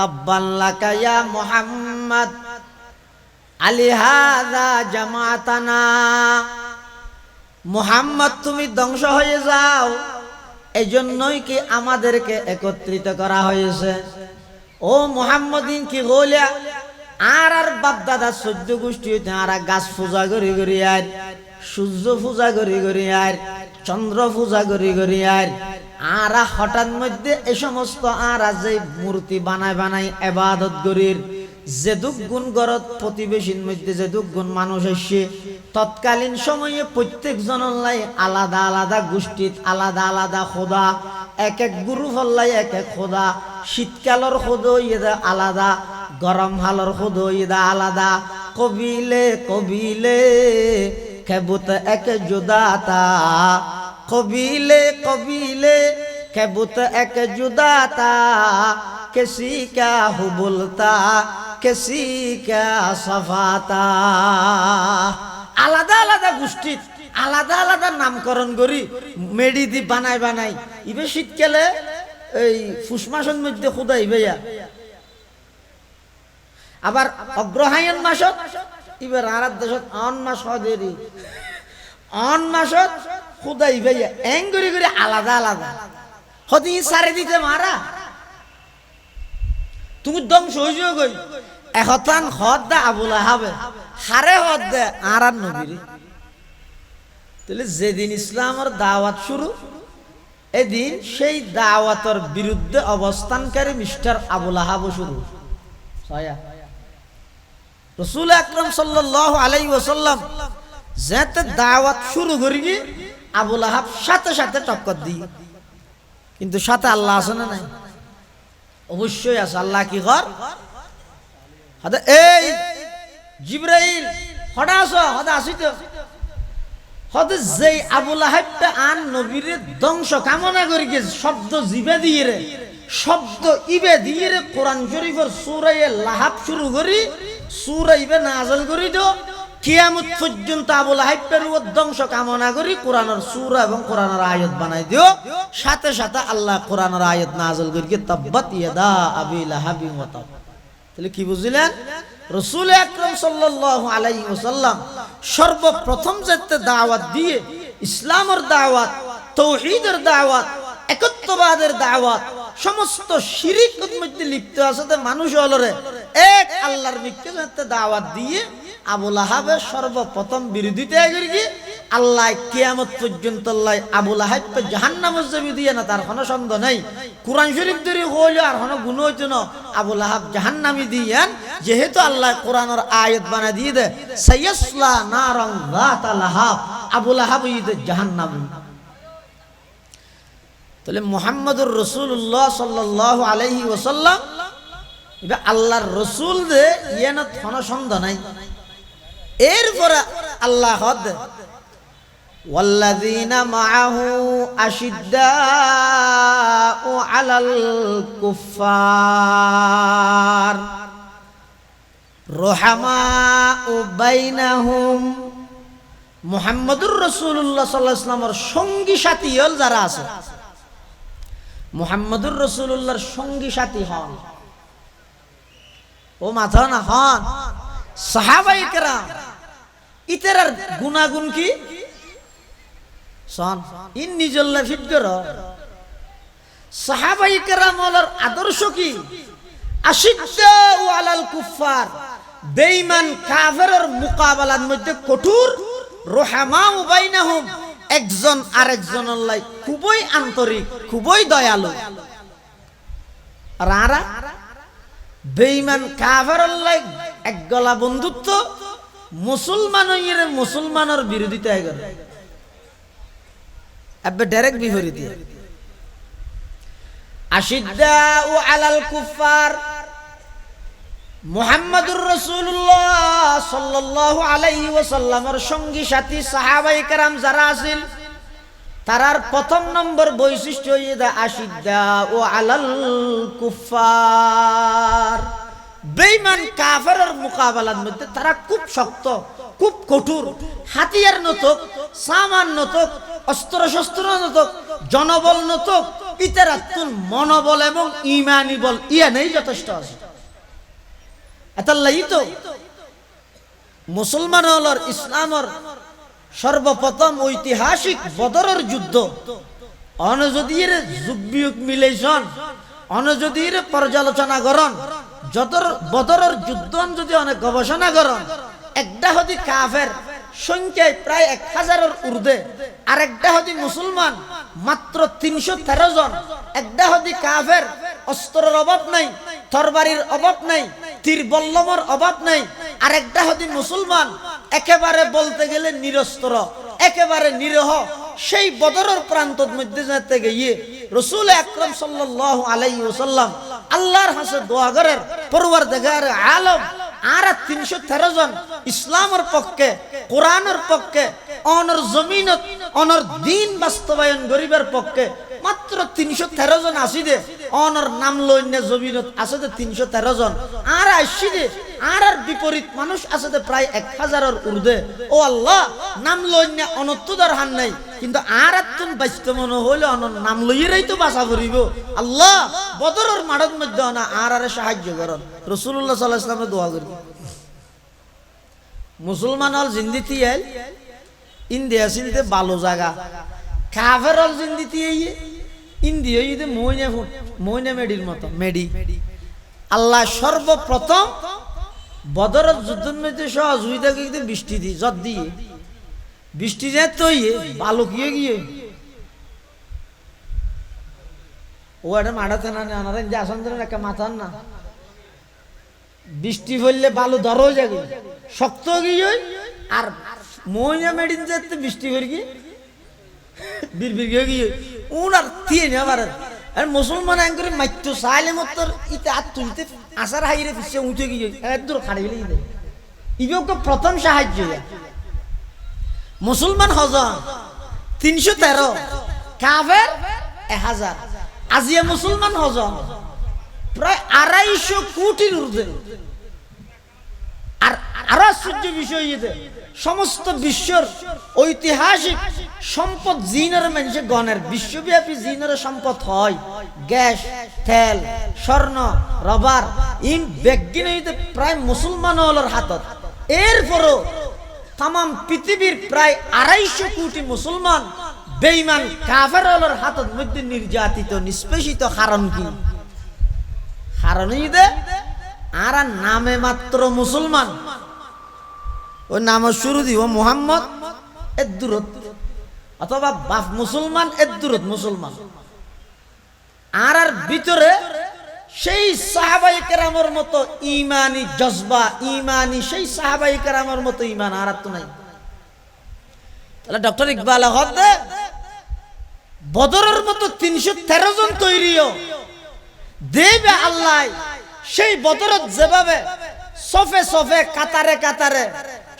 তাব্বাল্লাকা ইয়া মুহাম্মদ। আলিহাদা জামাতানা। মুহাম্মদ, তুমি ধ্বংস হয়ে যাও। এই জন্যই কি আমাদেরকে একত্রিত করা হয়েছে? ও মুহাম্মদিন, কি গোলিয়া আর আর বাপ দাদা সহ্য গোষ্ঠী আর গাছ পূজা করি করি আর সূর্য পূজা করি করি আর চন্দ্র পূজা করি করি আর আর হঠাৎ মধ্যে এই সমস্ত আর যে মূর্তি বানায় বানাই এবাদত গরির যে গুণ গরত প্রতিবেশীর মধ্যে যে গুণ মানুষ এসে, তৎকালীন সময়ে প্রত্যেক জনলাই আলাদা আলাদা গোষ্ঠীত, আলাদা আলাদা খোদা, এক এক গুরু ফল্লাই এক এক খোদা, শীতকালর খোদ ইয়েদা আলাদা গরম হালর খোদ ইয়েদা আলাদা, কবিলে কবিলে কেবুত এক জুদাতা, কবিলে কবিলে কেবুত এক জুদাতা কেসি কা হুবুলতা কেসি কা সফাতা। আলাদা আলাদা গোষ্ঠী আলাদা আলাদা নামকরণ করি, মেডি দি বানাই বানাই। ইবে শীতকালে এই ফুসমাসন মধ্যে খুদাই ভাইয়া। আবার অগ্রহায়ণ মাসত ইবার আর দেশত অন মাস হদেরি অন মাসত খুদাই ভাইয়া, এং করি করে আলাদা আলাদা। হদি সারে দিতে মারা। তুমি ধ্বংস হয়ে যাও গই এহতান হদ দা আবুল আহাবে, হারে হদ দে আর আর নবীরে। তাহলে যেদিন ইসলামের দাওয়াত শুরু, এদিন সেই দাওয়াতের বিরুদ্ধে অবস্থানকারী মিস্টার আবুল আহাব শুরু। ছয়া রসুল আকরম সাল্লাল্লাহু আলাই ওসাল্লাম যেতে দাওয়াত শুরু করি আবুল আহাব সাথে সাথে টক্কর দিই কিন্তু সাথে আল্লাহ আছে না নাই? অবশ্যই আছে, আল্লাহ কি কর? এই জিব্রাইল হদা আছো হদা আসি তো হদে যেই আবুল আহাবটা আন নবীর ধ্বংস কামনা করি শব্দ জিবে দিয়ে রে। শব্দ ইবে দিয়ে কোরআন শরীফের সুরাইয়ে লাহাব শুরু করি সুরাইবে নাজল করি তো, কিয়ামত পর্যন্ত আবুল হাইপের ধ্বংস কামনা করি, কোরআনের সূরা এবং কোরআনের আয়াত বানাই দিও। সাথে সাথে আল্লাহ কোরআনের আয়াত নাযিল করি তাব্বাত ইয়াদা আবি লাহাবি ওয়া তাহলে কি বুঝলেন? রাসূল আকরাম সাল্লাল্লাহু আলাইহি ওয়াসাল্লাম সর্বপ্রথম যেতে দাওয়াত দিয়ে, ইসলামের দাওয়াত, তৌহিদের দাওয়াত একত্ববাদের দাওয়াত, সমস্ত শিরিক মধ্যে লিপ্ত আছে মানুষ হলরে এক, আল্লাহর মিথ্যে দাওয়াত দিয়ে আবুল আহাবে সর্বপ্রথম বিরোধিতা কি? আল্লাহ কিয়ামত পর্যন্ত আল্লাহ আবুল আহাবকে জমি দিয়ে না, তার কোনো সন্দেহ নাই। কোরআন শরীফ ধরে হইল, আর কোনো গুণ হইতো না। আবুল আহাব জাহান্নামি দিয়েন, যেহেতু আল্লাহ কোরআনের আয়াত বানা দিয়ে দে সাইয়াসলা নারং রাত আল্লাহাব আবুল আহাব ঈদ জাহান্নাম তাহলে মোহাম্মদুর রসুল্লাহ সাল্লাহ আলহি ওসাল্লাম এবার আল্লাহর রসুল দে ইয়ে না কোনো সন্দেহ নাই এরপরে আল্লাহ হদ والذين معه أشداء على الكفار رحماء بينهم মুহাম্মদুর রসুল্লাহ সাল্লাহ ইসলামের সঙ্গী সাথী হল যারা আছে মুহাম্মদুর রসুল্লাহর সঙ্গী সাথী হন। ও মাথা না হন। সাহাবাই কেরাম, ইতেরার কি? সন ইন নিজল্লা ফিট কর সাহাবাই কেরামলের আদর্শ কি? আশিদ্দা ও আলাল কুফার বেঈমান কাফেরের মুকাবালার মধ্যে কঠোর রোহামা উবাইনাহুম একজন আরেকজনের লাই খুবই আন্তরিক, খুবই দয়ালু। আর আরা? বেঈমান কাফেরের লাই এক গলা বন্ধুত্ব মুসলমান মুসলমানের বিরোধিতা করে এবে ডাইরেক্ট বিপরীত। আশিদ্দা ও আলাল কুফার মুহাম্মাদুর রসুল্লাহ সাল্লাল্লাহু আলাই ওয়াসাল্লামের সঙ্গী, সাথী সাহাবাই কারাম যারা আছেন, তারার প্রথম নম্বর বৈশিষ্ট্য আশিদ্দা ও আলাল কুফার বেঈমান কাফেরের মোকাবেলার মধ্যে তারা খুব শক্ত, খুব কঠোর, হাতিয়ার নতক সামান নতক অস্ত্র শস্ত্র নতক জনবল নতক ইতারাতুন মনোবল এবং ইমানি বল ইয়া নেই যথেষ্ট আছে। এতাল্লাই তো মুসলমান হলর ইসলামর সর্বপ্রথম ঐতিহাসিক বদরের যুদ্ধ। অনযদীর যুগবিয়োগ মিলেছন অনযদীর পর্যালোচনা করন যতর বদরের যুদ্ধ যদি অনেক গবেষণা করন একটা হদি কাফের সংখ্যায় প্রায় এক হাজারের ঊর্ধ্বে আর একটা হদি মুসলমান মাত্র তিনশো তেরো জন একটা হদি কাফের অস্ত্রের অভাব নাই, তরবারির অভাব নাই তীর বল্লমর অভাব নাই। আর একটা হদি মুসলমান। একেবারে বলতে গেলে নিরস্ত্র, একেবারে নিরহ। সেই বদরের প্রান্তর মধ্যে যেতে গিয়ে রসুল আকরম সাল্লাহ আলাই ওসাল্লাম আল্লাহর হাসে দোয়া করেন পরবার দেখার আলম, আর তিনশো তেরো জন ইসলামের পক্ষে, কোরআনের পক্ষে, অনর জমিনত, অনর দিন বাস্তবায়ন গরিবের পক্ষে মাত্র তিনশো তেরো জন আসি দে। অনর নাম লইন্য জমিনত আছে দে তিনশো তেরো জন। আর আসি দে। আর আর বিপরীত মানুষ আছে দে প্রায় এক হাজারের ঊর্ধ্বে। ও আল্লাহ, নাম লইন্য অনত্তদার হান নাই। কিন্তু আর তুন বাঁচত মনে হইলে অনর নাম লইয়েরাই তো বাসা করিব আল্লাহ, বদরের মাঠের মধ্যে না আর আরে সাহায্য করন। রসুল্লাহ সাল্লাহ ইসলামে দোয়া করি। মুসলমান হল জিন্দিতি এল, ইন্ডিয়া সিলতে ভালো জায়গা কাফের ইয়ে ইন্ডিয়া ইয়ে মইনে মইনে মেডির মতো মেডি আল্লাহ সর্বপ্রথম বদরের যুদ্ধের মধ্যে সহযোগিতা কিন্তু বৃষ্টি দি জত দিয়ে বৃষ্টি যায় তো ইয়ে গিয়ে ও একটা না যে বৃষ্টি পড়লে বালু ধরো যাবে শক্ত গিয়ে আর মহিনা মেডিন যেতে বৃষ্টি করে গিয়ে বীর বীর গিয়ে গিয়ে উন আর তিয়ে নে আবার আর মুসলমান আইন করে মতর ইতে আসার হাইরে উঠে গিয়ে এত দূর প্রথম সাহায্য মুসলমান তিনশো তেরো কাফের এক হাজার আজিয়া মুসলমান হজন প্রায় আড়াইশো কোটির ঊর্ধ্বে আর আরও আশ্চর্য বিষয় ইয়েতে সমস্ত বিশ্বর ঐতিহাসিক সম্পদ জিনের মানুষের গণের বিশ্বব্যাপী জিনের সম্পদ হয় গ্যাস, তেল, স্বর্ণ, রবার ইন বেগিন প্রায় মুসলমান হলোর হাতত। এরপরও তাম পৃথিবীর প্রায় আড়াইশো কোটি মুসলমান বেইমান কাফের হলোর হাতত মধ্যে নির্যাতিত, নিষ্পেষিত কারণ কি? কারণ দে আর নামে মাত্র মুসলমান। ওই নামের শুরু দিব মোহাম্মদ এর দূরত। অথবা বাপ মুসলমান এর দূরত মুসলমান। আর আর ভিতরে সেই সাহাবাই কেরামর মতো ইমানি জজবা ইমানি সেই সাহাবাই কেরামর মতো ইমান আর তো নাই। তাহলে ডক্টর ইকবাল হদ বদরের মতো তিনশো তেরো জন তৈরিও দেবে আল্লাহ সেই বদরত যেভাবে সফে সফে কাতারে কাতারে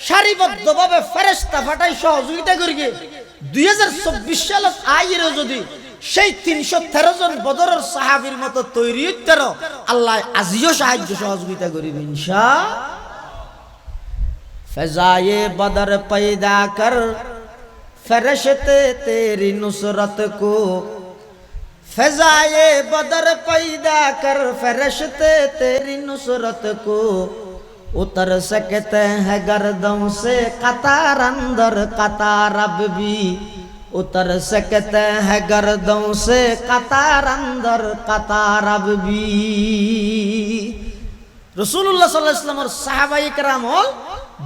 সারিবদ্ধভাবে ফেরেস্তা ফাটাই সহযোগিতা দুই হাজার চব্বিশ সালত আইয়ের যদি সেই তিনশো তেরো জন বদরের সাহাবির মতো তৈরি তেরো আল্লাহ আজিও সাহায্য সহযোগিতা করিবে ইনশা ফেজায়ে বদর পৈদা কর, ফেরশতে তেরি নুসরত কো। ফেজায়ে বদর পৈদা কর, ফেরশতে তেরি নুসরত কো। उतर सकते हैं गर्दों से कतार अंदर कतार अब भी उतर सकते हैं गर्दों से कतार अंदर कतार अब भी রসুল্লাহ সাল্লাহ ইসলামের সাহাবাই কেরাম হল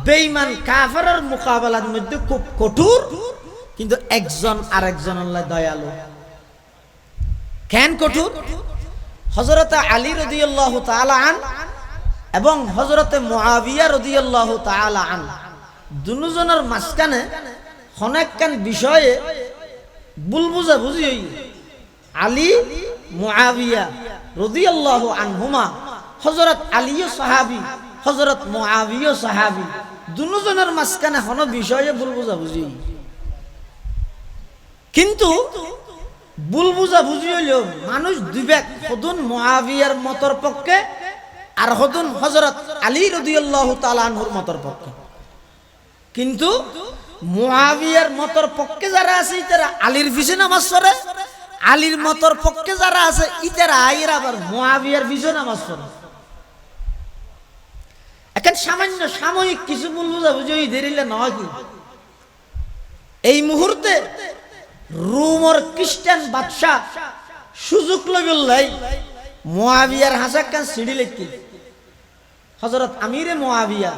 বেইমান কাফের মোকাবেলার মধ্যে খুব কঠোর কিন্তু একজন আরেকজন আল্লাহ দয়ালু কেন কঠোর হজরত আলী রদিয়াল্লাহ আন এবং হজরতে মুআবিয়া রদিয়াল্লাহ আন দুজনের মাঝখানে অনেকখান বিষয়ে ভুল বুঝা বুঝি আলী, মুআবিয়া রদিয়াল্লাহ আনহুমা হজরত আলীও সাহাবি হজরত মুআবিয়া সাহাবি, দুজনের মাঝখানে হন বিষয়ে ভুল বুঝা কিন্তু ভুল বুঝা বুঝি হইলেও মানুষ দুবেক সদুন মহাবিয়ার মতর পক্ষে আর সদুন হজরত আলী রদিয়াল্লাহ তালানহুর মতর পক্ষে। কিন্তু মহাবিয়ার মতর পক্ষে যারা আছে তারা আলীর পিছে নামাজ পড়ে, আলীর মতর পক্ষে যারা আছে, ইতারা আইয়ের আবার মোয়াবিয়ার বিজয় নামাজ পড়ে। এখন সামান্য সাময়িক কিছু মূল বুঝাবুঝি দেরিলে নয় কি এই মুহূর্তে রুমর খ্রিস্টান বাদশাহ সুযোগ লবিল্লাই মোয়াবিয়ার হাসাক কান সিঁড়ি লেখি। হজরত আমিরে মোয়াবিয়া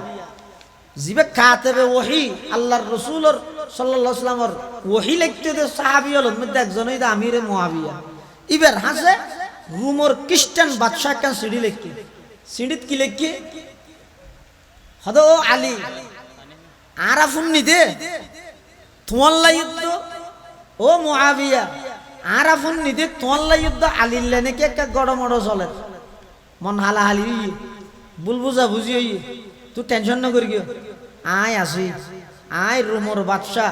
জিবে কাতেবে ওহি, আল্লাহর রসুলর সাল্লামর ওহি লিখতে দে সাহাবী হল মধ্যে একজন হইদা আমিরে মুআবিয়া। ইবার হাসে রুমর খ্রিস্টান বাদশা কান সিঁড়ি লেখি। সিঁড়িত কি লেখি? হদ ও আলী, আরাফুন নি দে তোমাল্লা যুদ্ধ ও মুআবিয়া। আরাফুন নি দে তোমাল্লা যুদ্ধ আলিল্লা নাকি একটা গড়মড় চলে? মন হালা হালি বুল বুঝা বুঝি তুই টেনশন না করি আয় আসি, আয় রুমর বাদশাহ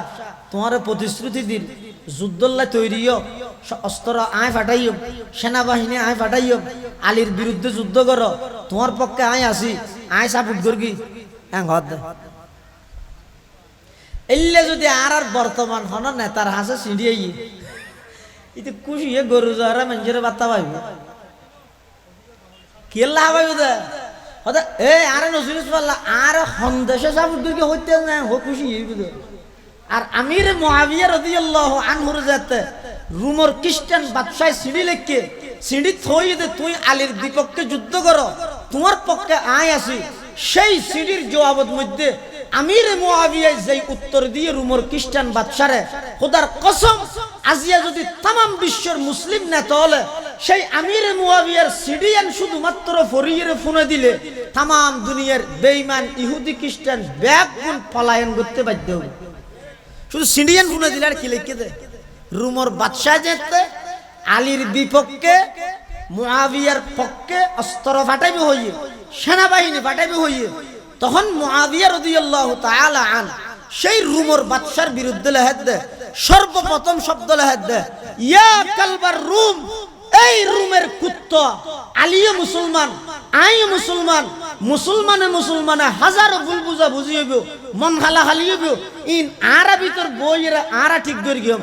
তোমার প্রতিশ্রুতি দিন যুদ্ধল্লা তৈরিও অস্ত্র আয় ফাটাইও সেনাবাহিনী আয় ফাটাইও আলীর বিরুদ্ধে যুদ্ধ কর, তোমার পক্ষে আয় আসি, আয় সাপোর্ট করবি ঘর এলে যদি আর আর বর্তমান হন, নেতার হাসে সিঁড়িয়ে ইতে হতে না হো খুশি হইব দে। আর আমির যাতে রুমর খ্রিস্টান বাদশাহ সিঁড়ি লেখকে, সিঁড়ি থই দে, তুই আলীর বিপক্ষে যুদ্ধ কর, তোমার পক্ষে আয় আসি। সেই সিঁড়ির জবাবত মধ্যে আমির মুআবিয়ায় যেই উত্তর দিয়ে রুমর খ্রিস্টান বাদশারে, খোদার কসম, আজিয়া যদি তামাম বিশ্বের মুসলিম নেতা হলে, সেই আমির মুআবিয়ার সিডিয়ান শুধুমাত্র ফরিয়ের ফোনে দিলে তামাম দুনিয়ার বেইমান ইহুদি খ্রিস্টান ব্যাগ গুণ পলায়ন করতে বাধ্য হবে। শুধু সিডিয়ান ফোনে দিলে আর কি লিখে দে? রুমর বাদশাহ যেতে, আলীর বিপক্ষে, মুআবিয়ার পক্ষে অস্ত্র ফাটাইবে হইয়ে, সেনাবাহিনী ফাটাইবে হইয়ে তখন মুআবিয়া রাদিয়াল্লাহু তাআলা আন, সেই রুমর বাদশার বিরুদ্ধে লেহেদ দে, সর্বপ্রথম শব্দ লেহেদ দে, ইয়া কালবার রুম, এই রুমের কুত্তা, আলিও মুসলমান আই মুসলমান, মুসলমানে মুসলমানে হাজারো ভুল বুঝা বুঝি হইব, মন হালা খালি হইব, ইন আরা ভিতর বইয়েরা আরা ঠিক করি গিয়ম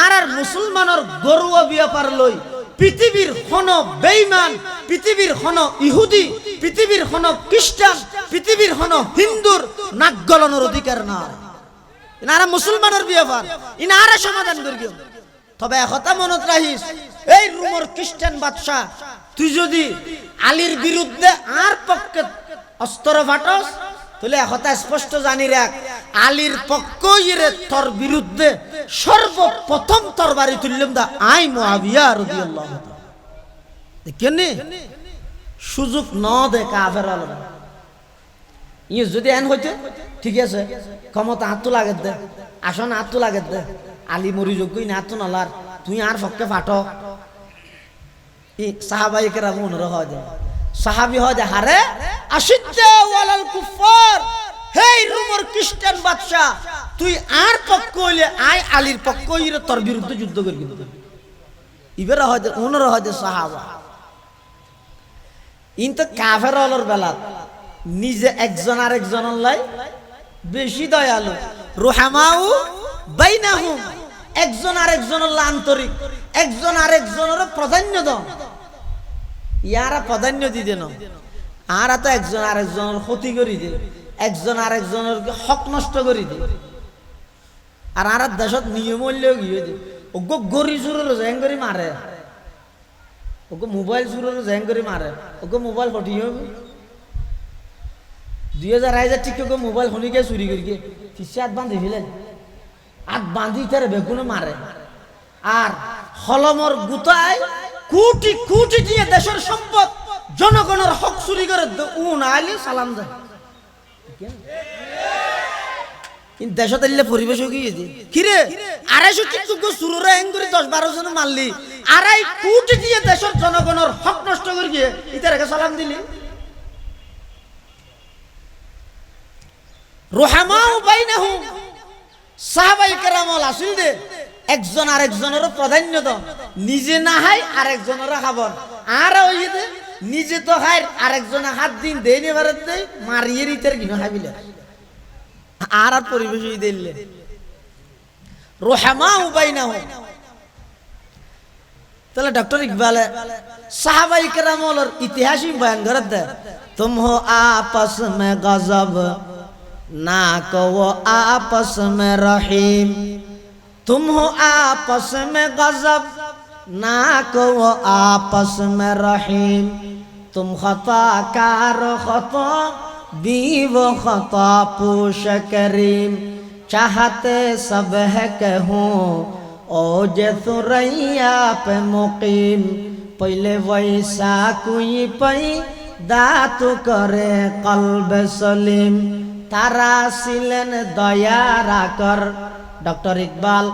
আর আর মুসলমানের গরুয়া ব্যাপার লই, পৃথিবীর হন বেইমান পৃথিবীর হন ইহুদি, পৃথিবীর হন খ্রিস্টান পৃথিবীর হন হিন্দুর নাক গলানোর অধিকার না ইনারা মুসলমানের ব্যাপার ইনারা সমাধান করি তবে একথা মনত রাখিস, এই রুমর খ্রিস্টান বাদশাহ, তুই যদি আলীর বিরুদ্ধে আর পক্ষে অস্ত্র ফাটস, তাহলে একথা স্পষ্ট জানি রাখ, আলীর পক্ষ ইরে তোর বিরুদ্ধে সর্বপ্রথম তোর বাড়ি তুললাম দা আই মুআবিয়া রাদিয়াল্লাহু কেনে সুযোগ ন দে কাফের আলরা ইয়ে যদি এন হইতে, ঠিক আছে, ক্ষমতা হাত লাগে দে, আসন হাত লাগে দে, আলী মরি যোগ্যই না হাত নালার, তুই আর পক্ষে ফাটো। ই সাহাবাই কেরা মনের হয় দে সাহাবি হয় দে হারে আসিতে ওয়ালাল কুফার হেই রুমর খ্রিস্টান বাদশা তুই আর পক্ষ হইলে, আয় আলীর পক্ষ হইলে তোর বিরুদ্ধে যুদ্ধ করি কিন্তু ইবেরা হয় ওনারা হয় সাহাবা ইন তো কাফের অলর বেলাত নিজে একজন আর একজনের লাই বেশি দয়ালু। রোহামাউ বাইনাহুম। একজন আর একজনের লাই আন্তরিক। একজন আর একজনের প্রাধান্য দাও ইয়ারা প্রাধান্য দিতে ন আর তো একজন আর একজনের ক্ষতি করি দে একজন আর একজনের হক নষ্ট করি দে আর আর দেশত নিয়ম ওগো গরি চুরের জেং করে মারে। ওকে মোবাইল চুরের জেং করে মারে। ওকে মোবাইল ফটি হবে দুই হাজার হাজার মোবাইল শুনিকে চুরি করিকে ফিসে হাত বান্ধি ফেলেন হাত বান্ধি তার বেগুনে মারে আর হলমর কোটি কোটি দিয়ে দেশের সম্পদ। জনগণের হক চুরি করে উন আইলে সালাম দেয় কিন্তু দেশত এলে পরিবেশ কি কিরে আড়াইশো সুররে এং করে দশ বারো জন মারলি আড়াই কোটি দিয়ে দেশের জনগণের হক নষ্ট করে গিয়ে ইতারাকে সালাম দিলি। রোহামাও বাইনাহু সাহাবাই কেরামল আসিল দে, একজন আরেকজনের প্রাধান্য দাও। নিজে না হাই আরেকজনের খাবন আর ওই দে, নিজে তো খাই আরেকজনে হাত দিন দেই নেবারে দেই মারিয়ে রিতের কিনো খাবিলে আর আর পরিবেশ দিলে। রোহামা উবাই না তাহলে ডক্টর ইকবালে, সাহাবাই কেরামলের ইতিহাসিক বয়ান করে দে তুম হো আপস মে গজব ना कहो आपस में रहीम तुम हो आपस में गजब ना कहो आपस में रहीम तुम खता कार खतो भी वो खता पूछ करीम चाहते सब है कहूँ ओ जे सुरैया पे मुकीम पहले वैसा कोई पई दातु करे कल्ब सलीम তারা ছিলেন দয়া রাকর ডক্টর ইকবাল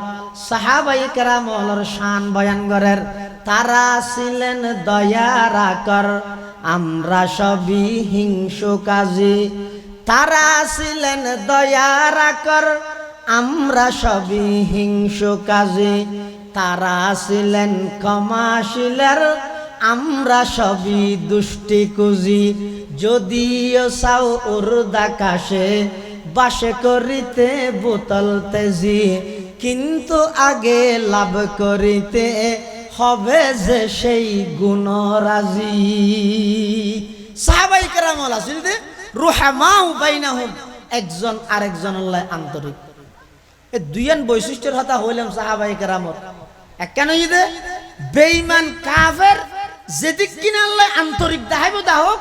সাহাবাই কেরামলর শান বয়ান করের তারা ছিলেন দয়া রাকর আমরা সবই হিংসু কাজী। তারা ছিলেন দয়া রাকর আমরা সবই হিংসু কাজী। তারা ছিলেন ক্ষমাশীলের, আমরা সবই দুষ্টি কুজি। যদিও সাও উর্দাকাশে বাসে করিতে বোতল তেজি, কিন্তু আগে লাভ করিতে হবে যে সেই গুণরাজি। সাহাবাই কেরামল যে রুহামাউ বাইনাহুম, একজন আরেকজন আল্লাহ আন্তরিক। এই দুইয়ান বৈশিষ্ট্যের কথা হইলাম সাহাবাই কেরামত কেন বেঈমান কাফের, যেদিক কিনা আল্লাহ আন্তরিক দেখাইব দাহক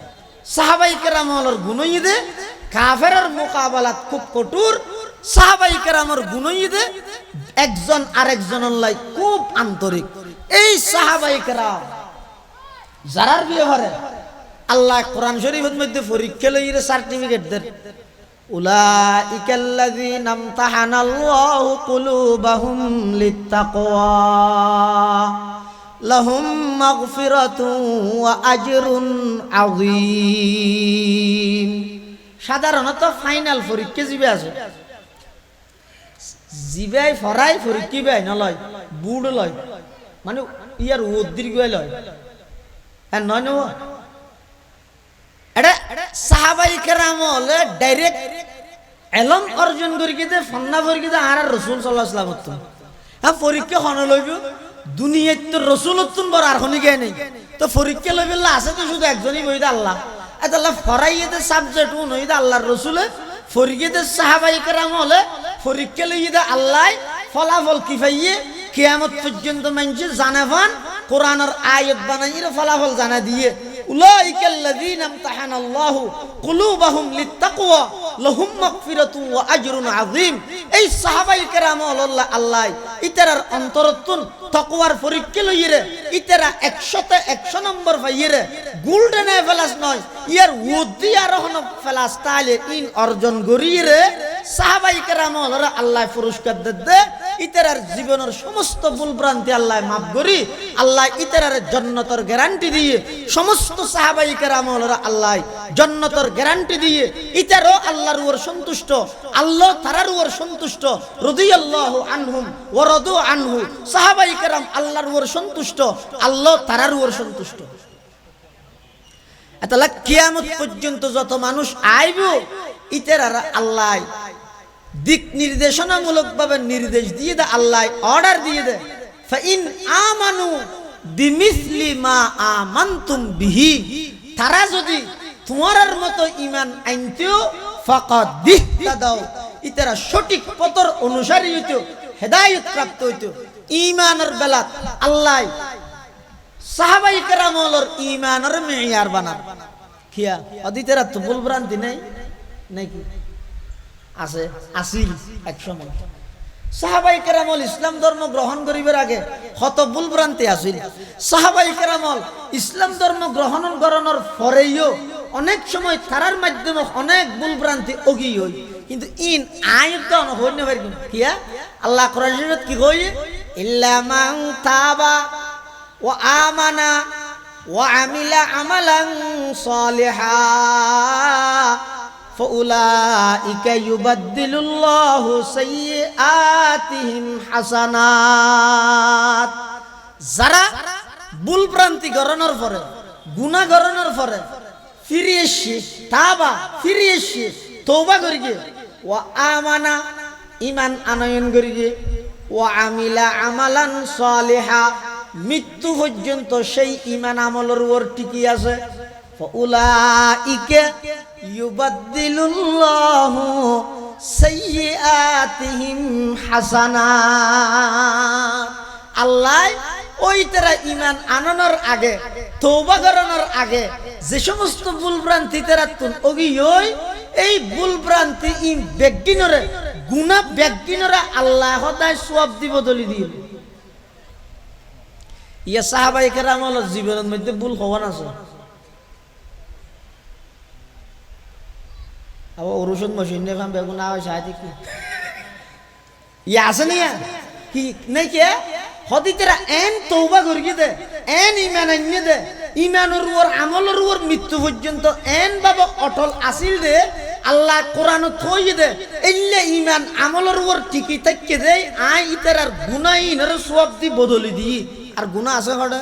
সাহাবাই কেরামর গুণই দে কাফেরের মোকাবেলাত খুব কঠোর সাহাবাই কেরামর গুণই দে একজন আরেকজন লাই খুব আন্তরিক এই সাহাবাই কেরাম যারার বিয়ে ভরে আল্লাহ কোরআন শরীফের মধ্যে পরীক্ষা লইরে সার্টিফিকেট দেন أولئك الذين امتحن الله قلوبهم للتقوى لهم مغفرة وأجر عظيم সাধারণত ফাইনাল পরীক্ষা জিবে আছে জিবাই ফরাই পরীক্ষা বাই নলয় বুড় লয় মানে ইয়ার উদ্দীর্ঘ লয় হ্যাঁ নয় নয় এটা সাহাবাই কেরাম হলে ডাইরেক্ট এলম অর্জন করি কিতে ফন্না করি কিতে আর রসুল সাল্লাহ সাল্লাম হ্যাঁ পরীক্ষা হন লইব দুনিয়াত তো রসুল উত্তুন বড় আর হনি গে নেই। তো পরীক্ষা লইব আছে তো শুধু একজনই বইদা আল্লাহ। এত আল্লাহ ফরাইয়েতে সাবজেক্ট উন হইদা আল্লাহর রসুলে পরীক্ষাতে সাহাবাই কেরাম হলে পরীক্ষা লইদা আল্লাহ ফলাফল কি পাইয়ে কিয়ামত পর্যন্ত মানছে জানা ফান কোরআনের আয়ত বানাইয়ের ফলাফল জানা দিয়ে أولئك الذين امتحن الله قلوبهم للتقوى لهم مغفرة وأجر عظيم এই সাহাবাই কেরাম আল্লাহ আল্লাহ ইতারার অন্তরতুন তকওয়ার পরীক্ষা লইরে ইতারা একশতে একশো নম্বর পাইরে গোল্ডেন ফেলাস নয় ইয়ার উদ্দি আর হন ফেলাস তাহলে ইন অর্জন করিয়ে সাহাবাই কেরাম আল্লাহ পুরস্কার দে ইতারার জীবনের সমস্ত ভুলভ্রান্তি আল্লাহ মাফ করি। আল্লাহ ইতারার জন্নতর গ্যারান্টি দিয়ে সমস্ত সাহাবাই কেরাম আল্লাহ জন্নতর গ্যারান্টি দিয়ে ইতারও আল্লাহর উপর সন্তুষ্ট, আল্লাহ তারার উপর সন্তুষ্ট, রদিয়াল্লাহু আনহুম ও রদু আনহু। সাহাবাই কেরাম আল্লাহর উপর সন্তুষ্ট, আল্লাহ তারার উপর সন্তুষ্ট। তাহলে কিয়ামত পর্যন্ত যত মানুষ আইব ইতার আল্লাহ দিক নির্দেশনামূলক ভাবে নির্দেশ দিয়ে দে আল্লাহ অর্ডার দিয়ে দে ফাইন আমানু বিমিসলি মা আমানতুম বিহি। তারা যদি তোমার মতো ইমান আনতেও ফাকাদ দিহতা দাও, ইতারা সঠিক পথর অনুসারী হইতো হেদায়েত প্রাপ্ত হইতো ইমানের বেলা আল্লাহ সাহাবাই কেরামলর ইমানের মেয়ার বানান। খিয়া অদিতেরা তো ভুল ভ্রান্তি নাই? নাকি আছে, আসিল এক সময় সাহাবাই কেরামল ইসলাম ধর্ম গ্রহণ করিবার আগে হত ভুল ভ্রান্তি আসিল। সাহাবাই কেরামল ইসলাম ধর্ম গ্রহণ করানোর পরেও অনেক সময় তারার মাধ্যমে অনেক ভুল ভ্রান্তি অগি হই। কিন্তু ইন আয়ত হই কিয়া? আল্লাহ কোরআন কি কই ইল্লা তাবা ও আমানা ও আমিলা আমালান সালিহা। فأولئك يبدل الله سيئاتهم حسنات যারা ভুল ভ্রান্তি গরনের পরে গুণা গরনের পরে ফিরে এসে তাবা ফিরে এসে তৌবা করি গে ও আমানা ইমান আনয়ন করি গে ও আমিলা আমালান সালেহা মৃত্যু পর্যন্ত সেই ইমান আমলের ওর টিকি আছে উলাইকে ইউবাদ্দিলুল্লাহু সাইয়্যাতিহিম হাসানাত আল্লাহ ওই তারা ইমান আনানোর আগে তৌবা করানোর আগে যে সমস্ত ভুল ভ্রান্তি তারা তুন ওই, এই ভুল ভ্রান্তি ই ব্যক্তিনরে গুণা ব্যক্তিনরে আল্লাহ সদায় সব দিব দলি দিয়ে। ইয়া সাহাবাই কেরাম জীবনের মধ্যে ভুল হওয়ান আছে আবার ওরুষণ মশিন নেফাম বেগুন আওয়াজ সাহায্য কি ইয়া আছে নিয়া কি নাই কে হদিতেরা এন তৌবা করি দে এন ইমান আনিয়ে দে ইমানের উপর আমলের উপর মৃত্যু পর্যন্ত এন বাবা অটল আসিল দে আল্লাহ কোরআন থই দে এল্লে ইমান আমলের উপর টিকি থাককে দে আই ইতার আর গুনাহ ইনার সব দি বদলি দি আর গুনাহ আছে হড়ে